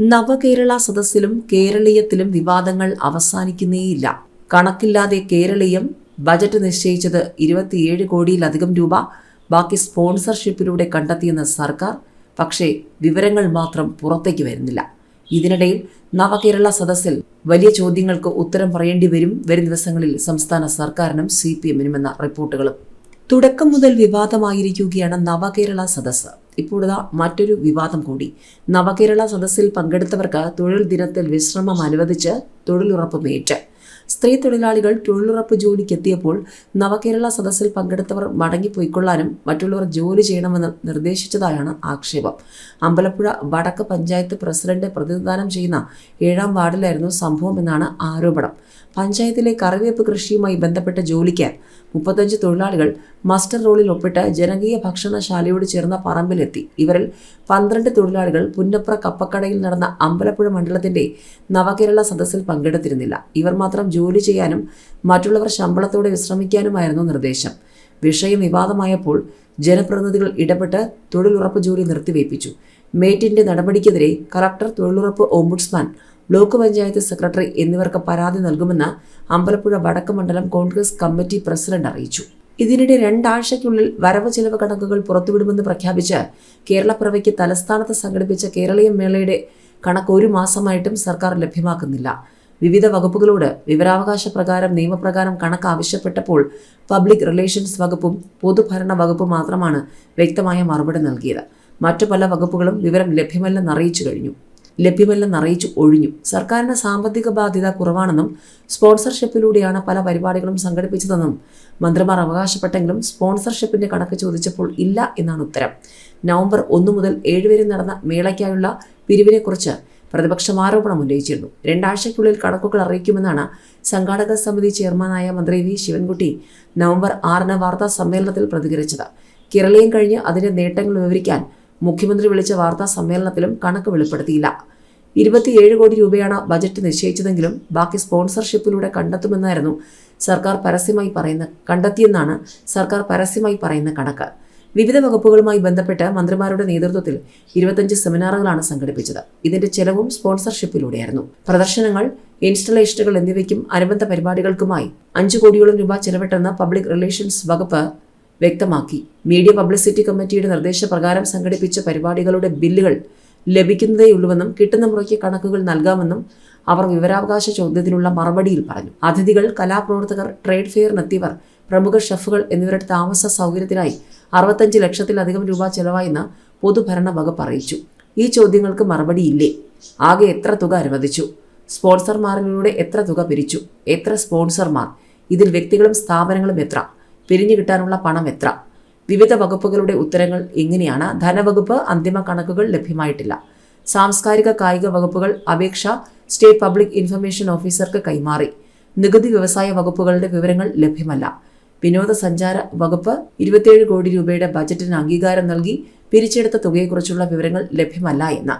നവകേരള സദസ്സിലും കേരളീയത്തിലും വിവാദങ്ങൾ അവസാനിക്കുന്നേയില്ല. കണക്കില്ലാതെ കേരളീയം ബജറ്റ് നിശ്ചയിച്ചത് ഇരുപത്തിയേഴ് കോടിയിലധികം രൂപ. ബാക്കി സ്പോൺസർഷിപ്പിലൂടെ കണ്ടെത്തിയെന്ന് സർക്കാർ. പക്ഷേ വിവരങ്ങൾ മാത്രം പുറത്തേക്ക് വരുന്നില്ല. ഇതിനിടയിൽ നവകേരള സദസ്സിൽ വലിയ ചോദ്യങ്ങൾക്ക് ഉത്തരം പറയേണ്ടി വരും. വരും ദിവസങ്ങളിൽ സംസ്ഥാന സർക്കാരിനും സി പി എമ്മിനുമെന്ന റിപ്പോർട്ടുകളും. തുടക്കം മുതൽ വിവാദമായിരിക്കുകയാണ് നവകേരള സദസ്സ്. ഇപ്പോഴതാ മറ്റൊരു വിവാദം കൂടി. നവകേരള സദസ്സിൽ പങ്കെടുത്തവർക്ക് തൊഴിൽ ദിനത്തിൽ വിശ്രമം അനുവദിച്ച് തൊഴിലുറപ്പ് മേറ്റ്. സ്ത്രീ തൊഴിലാളികൾ തൊഴിലുറപ്പ് ജോലിക്ക് എത്തിയപ്പോൾ നവകേരള സദസ്സിൽ പങ്കെടുത്തവർ മടങ്ങിപ്പോയിക്കൊള്ളാനും മറ്റുള്ളവർ ജോലി ചെയ്യണമെന്ന് നിർദ്ദേശിച്ചതായാണ് ആക്ഷേപം. അമ്പലപ്പുഴ വടക്ക് പഞ്ചായത്ത് പ്രസിഡന്റ് പ്രതിനിധാനം ചെയ്യുന്ന ഏഴാം വാർഡിലായിരുന്നു സംഭവം എന്നാണ് ആരോപണം. പഞ്ചായത്തിലെ കറിവേപ്പ് കൃഷിയുമായി ബന്ധപ്പെട്ട ജോലിക്ക് മുപ്പത്തഞ്ച് തൊഴിലാളികൾ മസ്റ്റർ റോളിൽ ഒപ്പിട്ട് ജനകീയ ഭക്ഷണശാലയോട് ചേർന്ന പറമ്പിലെത്തി. ഇവരിൽ പന്ത്രണ്ട് തൊഴിലാളികൾ പുന്നപ്ര കപ്പക്കടയിൽ നടന്ന അമ്പലപ്പുഴ മണ്ഡലത്തിന്റെ നവകേരള സദസ്സിൽ പങ്കെടുത്തിരുന്നില്ല. ഇവർ മാത്രം ജോലി ചെയ്യാനും മറ്റുള്ളവർ ശമ്പളത്തോടെ വിശ്രമിക്കാനുമായിരുന്നു നിർദ്ദേശം. വിഷയം വിവാദമായപ്പോൾ ജനപ്രതിനിധികൾ ഇടപെട്ട് തൊഴിലുറപ്പ് ജോലി നിർത്തിവയ്പ്പിച്ചു. മേറ്റിന്റെ നടപടിക്കെതിരെ കളക്ടർ തൊഴിലുറപ്പ് ഓംബുഡ്സ്മാൻ ബ്ലോക്ക് പഞ്ചായത്ത് സെക്രട്ടറി എന്നിവർക്ക് പരാതി നൽകുമെന്ന് അമ്പലപ്പുഴ വടക്ക് മണ്ഡലം കോൺഗ്രസ് കമ്മിറ്റി പ്രസിഡന്റ് അറിയിച്ചു. ഇതിനിടെ രണ്ടാഴ്ചയ്ക്കുള്ളിൽ വരവ് ചെലവ് കണക്കുകൾ പുറത്തുവിടുമെന്ന് പ്രഖ്യാപിച്ച് കേരളപ്പിറവയ്ക്ക് തലസ്ഥാനത്ത് സംഘടിപ്പിച്ച കേരളീയ മേളയുടെ കണക്ക് ഒരു മാസമായിട്ടും സർക്കാർ ലഭ്യമാക്കുന്നില്ല. വിവിധ വകുപ്പുകളോട് വിവരാവകാശ പ്രകാരം നിയമപ്രകാരം കണക്ക് ആവശ്യപ്പെട്ടപ്പോൾ പബ്ലിക് റിലേഷൻസ് വകുപ്പും പൊതുഭരണ വകുപ്പും മാത്രമാണ് വ്യക്തമായ മറുപടി നൽകിയത്. മറ്റു പല വകുപ്പുകളും വിവരം ലഭ്യമല്ലെന്ന് അറിയിച്ചു കഴിഞ്ഞു. ലഭ്യമല്ലെന്ന് അറിയിച്ചു ഒഴിഞ്ഞു. സർക്കാരിന് സാമ്പത്തിക ബാധ്യത കുറവാണെന്നും സ്പോൺസർഷിപ്പിലൂടെയാണ് പല പരിപാടികളും സംഘടിപ്പിച്ചതെന്നും മന്ത്രിമാർ അവകാശപ്പെട്ടെങ്കിലും സ്പോൺസർഷിപ്പിന്റെ കണക്ക് ചോദിച്ചപ്പോൾ ഇല്ല എന്നാണ് ഉത്തരം. നവംബർ ഒന്ന് മുതൽ ഏഴ് വരെ നടന്ന മേളയ്ക്കായുള്ള പിരിവിനെക്കുറിച്ച് പ്രതിപക്ഷം ആരോപണം ഉന്നയിച്ചിരുന്നു. രണ്ടാഴ്ചയ്ക്കുള്ളിൽ കണക്കുകൾ അറിയിക്കുമെന്നാണ് സംഘാടക സമിതി ചെയർമാനായ മന്ത്രി വി. ശിവൻകുട്ടി നവംബർ ആറിന് വാർത്താ സമ്മേളനത്തിൽ പ്രതികരിച്ചത്. കേരളീയം കഴിഞ്ഞ് അതിന്റെ നേട്ടങ്ങൾ വിവരിക്കാൻ മുഖ്യമന്ത്രി വിളിച്ച വാർത്താ സമ്മേളനത്തിലും കണക്ക് വെളിപ്പെടുത്തിയില്ല. ഇരുപത്തിയേഴ് കോടി രൂപയാണ് ബജറ്റ് നിശ്ചയിച്ചതെങ്കിലും ബാക്കി സ്പോൺസർഷിപ്പിലൂടെ കണ്ടെത്തുമെന്നായിരുന്നു സർക്കാർ പരസ്യമായി പറയുന്ന കണ്ടെത്തിയെന്നാണ് സർക്കാർ പരസ്യമായി പറയുന്ന കണക്ക്. വിവിധ വകുപ്പുകളുമായി ബന്ധപ്പെട്ട് മന്ത്രിമാരുടെ നേതൃത്വത്തിൽ ഇരുപത്തഞ്ച് സെമിനാറുകളാണ് സംഘടിപ്പിച്ചത്. ഇതിന്റെ ചെലവും സ്പോൺസർഷിപ്പിലൂടെയായിരുന്നു. പ്രദർശനങ്ങൾ ഇൻസ്റ്റലേഷനുകൾ എന്നിവയ്ക്കും അനുബന്ധ പരിപാടികൾക്കുമായി അഞ്ചു കോടിയോളം രൂപ ചെലവിട്ടെന്ന് പബ്ലിക് റിലേഷൻസ് വകുപ്പ് വ്യക്തമാക്കി. മീഡിയ പബ്ലിസിറ്റി കമ്മിറ്റിയുടെ നിർദ്ദേശപ്രകാരം സംഘടിപ്പിച്ച പരിപാടികളുടെ ബില്ലുകൾ ലഭിക്കുന്നതേയുള്ളൂവെന്നും കിട്ടുന്ന മുറയ്ക്ക് കണക്കുകൾ നൽകാമെന്നും അവർ വിവരാവകാശ ചോദ്യത്തിനുള്ള മറുപടിയിൽ പറഞ്ഞു. അതിഥികൾ കലാപ്രവർത്തകർ ട്രേഡ് ഫെയറിനെത്തിയവർ പ്രമുഖ ഷെഫുകൾ എന്നിവരുടെ താമസ സൗകര്യത്തിനായി അറുപത്തഞ്ച് ലക്ഷത്തിലധികം രൂപ ചെലവായെന്ന് പൊതുഭരണ വകുപ്പ് അറിയിച്ചു. ഈ ചോദ്യങ്ങൾക്ക് മറുപടിയില്ലേ ആകെ എത്ര തുക അനുവദിച്ചു? സ്പോൺസർമാരിലൂടെ എത്ര തുക പിരിച്ചു? എത്ര സ്പോൺസർമാർ? ഇതിൽ വ്യക്തികളും സ്ഥാപനങ്ങളും എത്ര? പിരിഞ്ഞു കിട്ടാനുള്ള പണം എത്ര? വിവിധ വകുപ്പുകളുടെ ഉത്തരങ്ങൾ ഇങ്ങനെയാണ് ധനവകുപ്പ് അന്തിമ കണക്കുകൾ ലഭ്യമായിട്ടില്ല. സാംസ്കാരിക കായിക വകുപ്പുകൾ അപേക്ഷ സ്റ്റേറ്റ് പബ്ലിക് ഇൻഫർമേഷൻ ഓഫീസർക്ക് കൈമാറി. നികുതി വ്യവസായ വകുപ്പുകളുടെ വിവരങ്ങൾ ലഭ്യമല്ല. വിനോദസഞ്ചാര വകുപ്പ് ഇരുപത്തിയേഴ് കോടി രൂപയുടെ ബജറ്റിന് അംഗീകാരം നൽകി പിരിച്ചെടുത്ത തുകയെക്കുറിച്ചുള്ള വിവരങ്ങൾ ലഭ്യമല്ല എന്ന്.